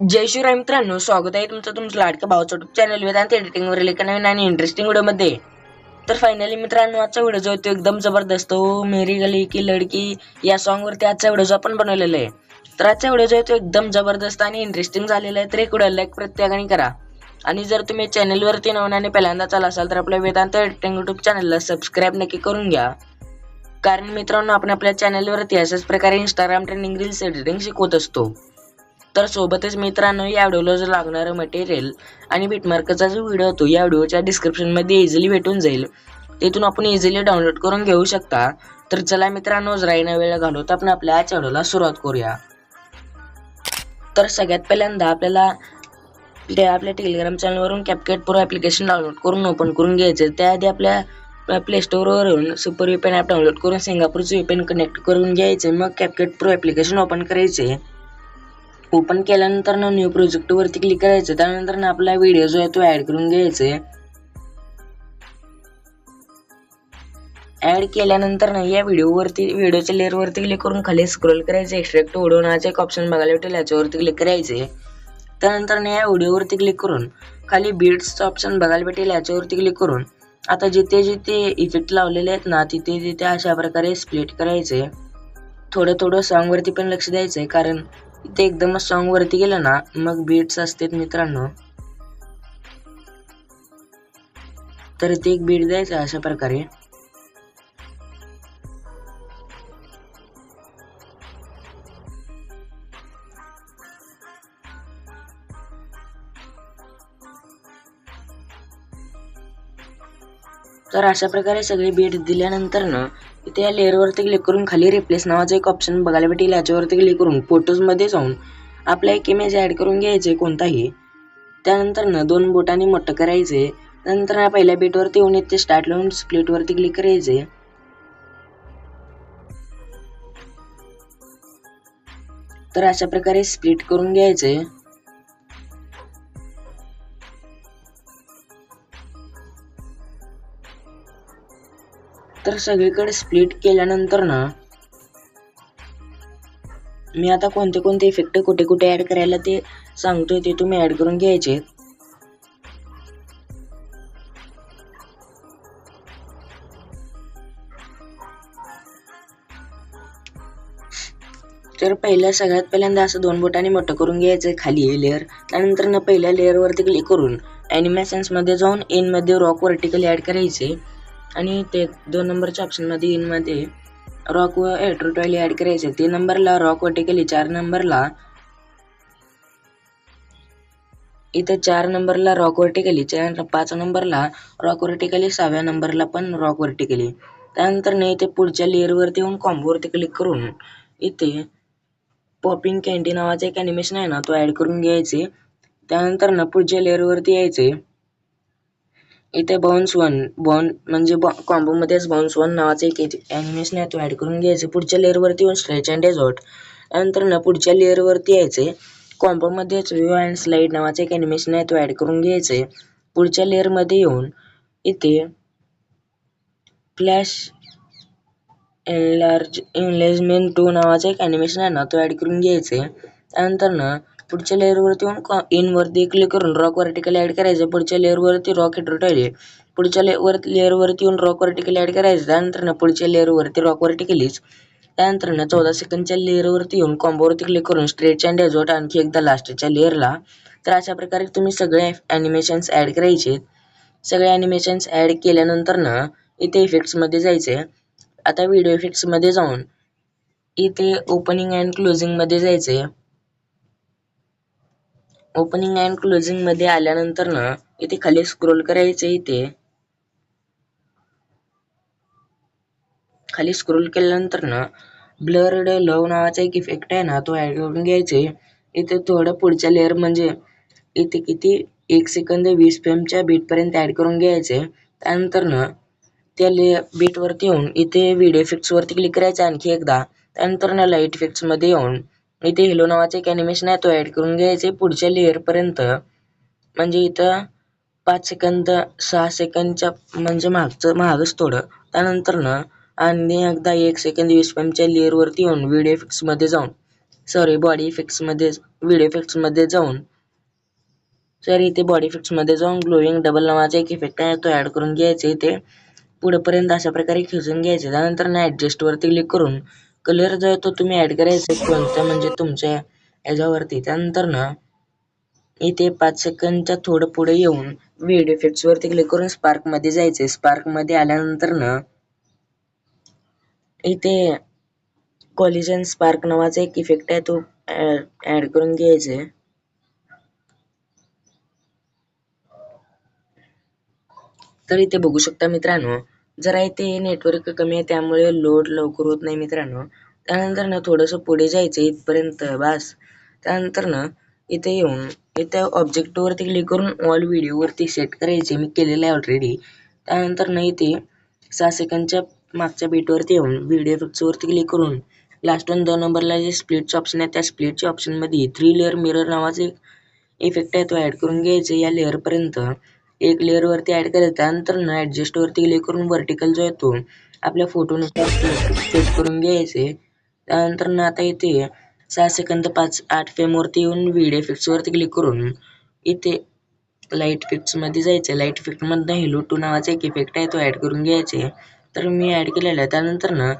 जय शिवराय मित्रांनो स्वागत आहे तुमचं तुमचं लाडकं भावाचं युट्यूब चॅनल वेदांत एडिटिंगवर एका नवीन आणि इंटरेस्टिंग व्हिडिओमध्ये तर फायनली मित्रांनो आजचा व्हिडिओ जो तो एकदम जबरदस्त हो. मेरी गली की लडकी या सॉन्गवरती आजचा व्हिडिओ जो आपण बनवलेला आहे. तर आजचा व्हिडिओ जो आहे तो एकदम जबरदस्त आणि इंटरेस्टिंग झालेला आहे. तर एक व्हिडिओ लाईक प्रत्येकाने करा. आणि जर तुम्ही चॅनलवरती नवीन आणि पहिल्यांदा चाला असाल तर आपल्या वेदांत एडिटिंग युट्यूब चॅनलला सबस्क्राईब नक्की करून घ्या. कारण मित्रांनो आपण आपल्या चॅनलवरती अशाच प्रकारे इंस्टाग्राम ट्रेंडिंग रील्स एडिटिंग शिकवत असतो. तर सोबतच मित्रांनो या व्हिडिओला जर लागणारं मटेरियल आणि बिटमार्कचा जो व्हिडिओ होतो या व्हिडिओच्या डिस्क्रिप्शनमध्ये इझिली भेटून जाईल. तिथून आपण इझिली डाउनलोड करून घेऊ शकता. तर चला मित्रांनो जरा वेळ घालवता आपण आपल्या आजच्या व्हिडिओला सुरुवात करूया. तर सगळ्यात पहिल्यांदा आपल्याला ते आपल्या टेलिग्राम चॅनलवरून कॅपकेट प्रो ॲप्लिकेशन डाउनलोड करून ओपन करून घ्यायचं त्याआधी आपल्या प्ले स्टोअरवरून सुपर व्हीपॅन ॲप डाउनलोड करून सिंगापूरचं व्हीपॅन कनेक्ट करून घ्यायचे मग कॅपकेट प्रो ॲप्लिकेशन ओपन करायचे ओपन केल्यानंतर ना न्यू प्रोजेक्टवरती क्लिक करायचं. त्यानंतर ना आपला व्हिडिओ जो आहे तो ॲड करून घ्यायचा ॲड केल्यानंतर ना या व्हिडिओवरती व्हिडिओच्या लेअरवरती क्लिक करून खाली स्क्रोल करायचं. एक्स्ट्रॅक्ट उडवण्याचे एक ऑप्शन बघायला भेटेल याच्यावरती क्लिक करायचे त्यानंतर ना या व्हिडिओवरती क्लिक करून खाली बीट्सचं ऑप्शन बघायला भेटेल याच्यावरती क्लिक करून. आता जिथे जिथे इफेक्ट लावलेले आहेत ना तिथे तिथे अशा प्रकारे स्प्लिट करायचे थोडं थोडं सॉन्गवरती पण लक्ष द्यायचं आहे कारण इथे एकदमच सॉन्ग वरती गेलं ना मग बीट्स असतात मित्रांनो. तर ते एक बीट द्यायचं अशा प्रकारे. तर अशा प्रकारे सगळे बीट दिल्यानंतर ना इथे या लेअरवरती क्लिक करून खाली रिप्लेस नावाचं एक ऑप्शन बघायला भेटेल. याच्यावरती क्लिक करून फोटोजमध्ये जाऊन आपला एक इमेज ॲड करून घ्यायचे कोणताही. त्यानंतर ना दोन बोटांनी मोठं करायचे. नंतर ना पहिल्या बीटवरती येऊन येते स्टार्ट लावून स्प्लिटवरती क्लिक करायचे. तर अशा प्रकारे स्प्लिट करून घ्यायचे. तर सगळीकडे स्प्लिट केल्यानंतर ना मी आता कोणते कोणते इफेक्ट कुठे कुठे ॲड करायला ते सांगतोय ते तुम्ही ॲड करून घ्यायचे. तर पहिल्या सगळ्यात पहिल्यांदा असं दोन बोटांनी मोठं करून घ्यायचं खाली लेअर त्यानंतर ना पहिल्या लेअरवरती क्लिक करून ॲनिमेशन्समध्ये जाऊन इनमध्ये रॉक वर्टिकली ॲड करायचे. आणि ते दोन नंबरच्या ऑप्शनमध्ये इनमध्ये रॉक व एट्रोटॉईल ॲड करायचे. तीन नंबरला रॉक वर्टिकली चार नंबरला. इथं चार नंबरला रॉक वर्टिकली चार पाच नंबरला रॉक वर्टिकली सहाव्या नंबरला पण रॉक वर्टिकली त्यानंतर नाही इथे पुढच्या लेअरवरती येऊन कॉम्बोवरती क्लिक करून इथे पॉपिंग कॅन्टी नावाचं एक ॲनिमेशन आहे ना तो ॲड करून घ्यायचे. त्यानंतर ना पुढच्या लेअरवरती यायचे. इथे बाउन्स वन बाउन म्हणजे कॉम्बोमध्येच बाउन्स वन नावाचं एक ॲनिमेशन आहे तो ॲड करून घ्यायचे. पुढच्या लेअरवरती येऊन स्ट्रेच अँड डेझॉर्ट त्यानंतर ना पुढच्या लेअरवरती यायचे. कॉम्बोमध्येच व्ह्यू अँड स्लाईड नावाचं एक ॲनिमेशन आहे तो ॲड करून घ्यायचे. पुढच्या लेअरमध्ये येऊन इथे फ्लॅश एनलार्ज एनलेजमेंट टू नावाचं एक ॲनिमेशन आहे ना तो ॲड करून घ्यायचे. त्यानंतर ना पुढच्या लेअरवरती येऊन इनवरती क्लिक करून रॉक वर्टिकल ॲड करायचं. पुढच्या लेअरवरती रॉक हेट्रोटाईल पुढच्या लेअर लेअरवरती येऊन रॉक वर्टिकल ॲड करायचं. त्यानंतर ना पुढच्या लेअरवरती रॉक वर्टिकलीच त्यानंतर ना चौदा सेकंडच्या लेअरवरती येऊन कॉम्बोवरती क्लिक करून स्ट्रेच अँड डेझोट आणखी एकदा लास्टच्या लेअरला तर अशा प्रकारे तुम्ही सगळे ॲनिमेशन्स ॲड करायचे. सगळे ॲनिमेशन्स ॲड केल्यानंतर ना इथे इफेक्ट्समध्ये जायचे. आता व्हिडिओ इफेक्ट्समध्ये जाऊन इथे ओपनिंग अँड क्लोजिंगमध्ये जायचे. ओपनिंग अँड क्लोजिंगमध्ये आल्यानंतर ना इथे खाली स्क्रोल करायचं इथे. खाली स्क्रोल केल्यानंतर ना ब्लर्ड लव नावाचा एक इफेक्ट आहे ना तो ऍड करून घ्यायचे इथे थोडं पुढच्या लेअर म्हणजे इथे किती एक सेकंद वीस फ्रेमच्या बीटपर्यंत ऍड करून घ्यायचे त्यानंतर ना त्या ले बीटवरती येऊन इथे व्हिडिओ इफेक्ट्सवरती क्लिक करायचं आणखी एकदा. त्यानंतर ना लाइट इफेक्ट्समध्ये येऊन इथे हिलो नावाचं एक ॲनिमेशन आहे तो ॲड करून घ्यायचे पुढच्या लेअरपर्यंत म्हणजे इथं पाच सेकंद सहा सेकंदच्या म्हणजे मागचं मागच थोडं. त्यानंतर ना आणि एकदा एक सेकंद वीस फ्रेमच्या लेअरवरती येऊन व्हिडिओ इफेक्ट्समध्ये जाऊन सॉरी बॉडी इफेक्ट्समध्ये व्हिडिओ इफेक्ट्समध्ये जाऊन सर इथे बॉडी इफेक्ट्समध्ये जाऊन ग्लोईंग डबल नावाचा एक इफेक्ट आहे तो ॲड करून घ्यायचा इथे. पुढंपर्यंत अशा प्रकारे खेचून घ्यायचे त्यानंतर ना ॲडजस्टवरती क्लिक करून कलर जो आहे तो तुम्ही ॲड करायचा कोणत्या म्हणजे तुमच्या याच्यावरती त्यानंतर ना इथे पाच सेकंदच्या थोडं पुढे येऊन व्हिडिओ इफेक्ट्सवरती क्लिक करून स्पार्कमध्ये जायचे स्पार्कमध्ये आल्यानंतर ना इथे कॉलिजन स्पार्क नावाचा एक इफेक्ट आहे तो ॲड करून घ्यायचे तर इथे बघू शकता मित्रांनो जरा इथे नेटवर्क कमी आहे त्यामुळे लोड लवकर होत नाही मित्रांनो. त्यानंतर ना थोडंसं पुढे जायचं इथपर्यंत बस. त्यानंतर ना इथे येऊन इथे ऑब्जेक्टवरती क्लिक करून ऑल व्हिडिओवरती सेट करायचे. मी केलेलं आहे ऑलरेडी त्यानंतर ना इथे सहा सेकंदच्या मागच्या बीटवरती येऊन व्हिडिओ क्लिक करून लास्ट वन दोन नंबरला जे स्प्लिटचं ऑप्शन आहे त्या स्प्लिटच्या ऑप्शनमध्ये थ्री लेअर मिरर नावाचे एक इफेक्ट आहे तो ॲड करून घ्यायचे या लेअरपर्यंत एक लेअरवरती ॲड करायचं त्यानंतर ना ॲडजस्टवरती क्लिक करून व्हर्टिकल जो येतो आपल्या फोटोनुसार सेट करून घ्यायचे. त्यानंतर ना आता इथे सहा सेकंद पाच आठ फेमवरती येऊन व्हिडिओ इफेक्ट्सवरती क्लिक करून इथे लाइट इफेक्ट्समध्ये जायचं लाइट इफेक्टमधनं हेलो टू नावाचा एक इफेक्ट आहे तो ॲड करून घ्यायचे. तर मी ॲड केलेला आहे. त्यानंतर ना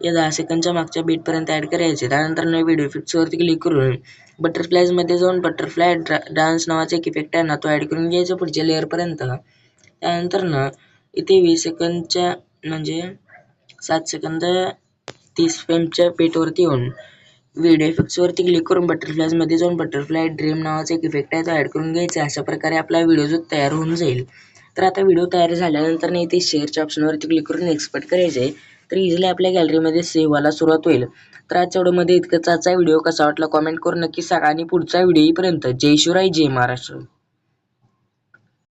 या दहा सेकंदच्या मागच्या बीटपर्यंत ॲड करायचे. त्यानंतर ना व्हिडिओ इफेक्ट्सवरती क्लिक करून बटरफ्लायजमध्ये जाऊन बटरफ्लाय ड्रा डान्स नावाचा एक इफेक्ट आहे ना तो ॲड करून घ्यायचा पुढच्या लेअरपर्यंत त्यानंतर ना इथे वीस सेकंदच्या म्हणजे सात सेकंद तीस फ्रेमच्या पेटवरती येऊन व्हिडिओ इफेक्ट्सवरती क्लिक करून बटरफ्लायजमध्ये जाऊन बटरफ्लाय ड्रीम नावाचा एक इफेक्ट आहे तो ॲड करून घ्यायचा. अशा प्रकारे आपला व्हिडिओ जो तयार होऊन जाईल. तर आता व्हिडिओ तयार झाल्यानंतर नाही इथे शेअरच्या ऑप्शनवरती क्लिक करून एक्सपर्ट करायचे तर इझिली आपल्या गॅलरीमध्ये सेव्ह व्हायला सुरुवात होईल. तर आजच्या व्हिडिओमध्ये इतकंच आजचा व्हिडिओ कसा वाटला? कॉमेंट करून नक्की सांगा. आणि पुढचा व्हिडिओपर्यंत जय शिवराय जय महाराष्ट्र.